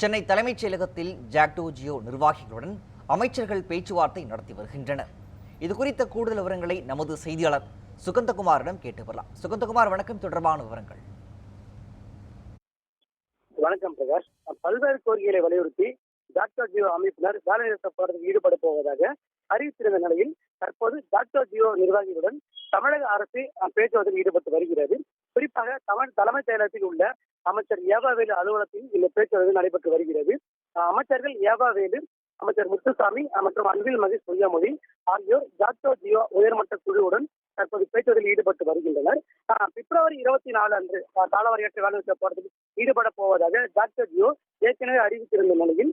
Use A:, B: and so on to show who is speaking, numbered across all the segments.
A: சென்னை தலைமைச் செயலகத்தில் ஜாக்டோ ஜியோ நிர்வாகிகளுடன் அமைச்சர்கள் பேச்சுவார்த்தை நடத்தி வருகின்றனர். இது குறித்த கூடுதல் விவரங்களை நமது செய்தியாளர் சுகந்தகுமாரிடம் கேட்டு வரலாம். சுகந்தகுமார் வணக்கம். தொடர்பான விவரங்கள்.
B: வணக்கம் பிரகாஷ். பல்வேறு கோரிக்கைகளை வலியுறுத்தி டாக்டர் ஜியோ அமைப்பினர் வேலைநிறுத்த போராட்டத்தில் ஈடுபட போவதாக அறிவித்திருந்த நிலையில் தற்போது டாக்டர் ஜியோ நிர்வாகிகளுடன் தமிழக அரசு பேச்சுவார்த்தையில் ஈடுபட்டு வருகிறது. குறிப்பாக தமிழ் தலைமைச் செயலகத்தில் உள்ள அமைச்சர் ஏவாவேலு அலுவலகத்தில் இந்த பேச்சுவார்த்தை நடைபெற்று வருகிறது. அமைச்சர்கள் ஏவாவேலு அமைச்சர் முத்துசாமி மற்றும் அன்பில் மகேஷ் பொய்யாமொழி ஆகியோர் ஜாக்டோ ஜியோ உயர்மட்ட குழுவுடன் தற்போது பேச்சுவார்த்தையில் ஈடுபட்டு வருகின்றனர். பிப்ரவரி இருபத்தி நாலு அன்று காலவரையற்ற வேலைநிறுத்த போராட்டத்தில் ஈடுபட போவதாக ஜாக்டோ ஜியோ ஏற்கனவே அறிவித்திருந்த நிலையில்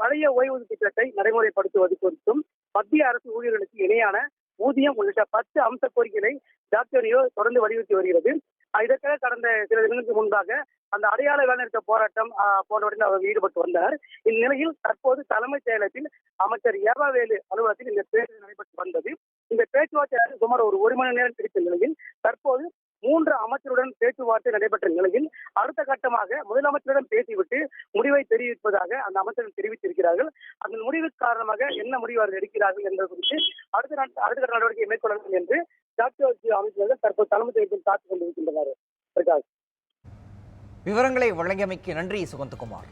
B: பழைய ஓய்வூதிய திட்டத்தை நடைமுறைப்படுத்துவது குறித்தும் மத்திய அரசு ஊழியர்களுக்கு இணையான ஊதியம் உள்ளிட்ட பத்து அம்ச கோரிக்கைகளை டாக்டர் ஜியோ தொடர்ந்து வலியுறுத்தி வருகிறது. இதற்காக கடந்த சில தினங்களுக்கு முன்பாக அந்த அடையாள வேலைநிறுத்த போராட்டம் போன்றவற்றில் அவர்கள் ஈடுபட்டு வந்தார். இந்நிலையில் தற்போது தலைமைச் செயலகத்தில் அமைச்சர் ஏவாவேலு அலுவலகத்தில் இந்த பேச்சு நடைபெற்று வந்தது. இந்த பேச்சுவார்த்தை சுமார் ஒரு ஒரு மணி நேரம் பிடித்த நிலையில் தற்போது மூன்று அமைச்சருடன் பேச்சுவார்த்தை நடைபெற்ற நிலையில் அடுத்த கட்டமாக முதலமைச்சரிடம் பேசிவிட்டு முடிவை தெரிவிப்பதாக அந்த அமைச்சர்கள் தெரிவித்திருக்கிறார்கள். அந்த முடிவு காரணமாக என்ன முடிவு அவர்கள் எடுக்கிறார்கள் என்பது குறித்து அடுத்த நாட்- அடுத்த கட்ட நடவடிக்கை மேற்கொள்ள வேண்டும் என்று ஜாக்கிய ஜி அமைச்சர்கள் தற்போது தலைமை செயலகத்தில் காத்துக் கொண்டிருக்கின்றனர். பிரகாஷ்.
A: விவரங்களை வழங்கியமைக்கு நன்றி சுகந்தகுமார்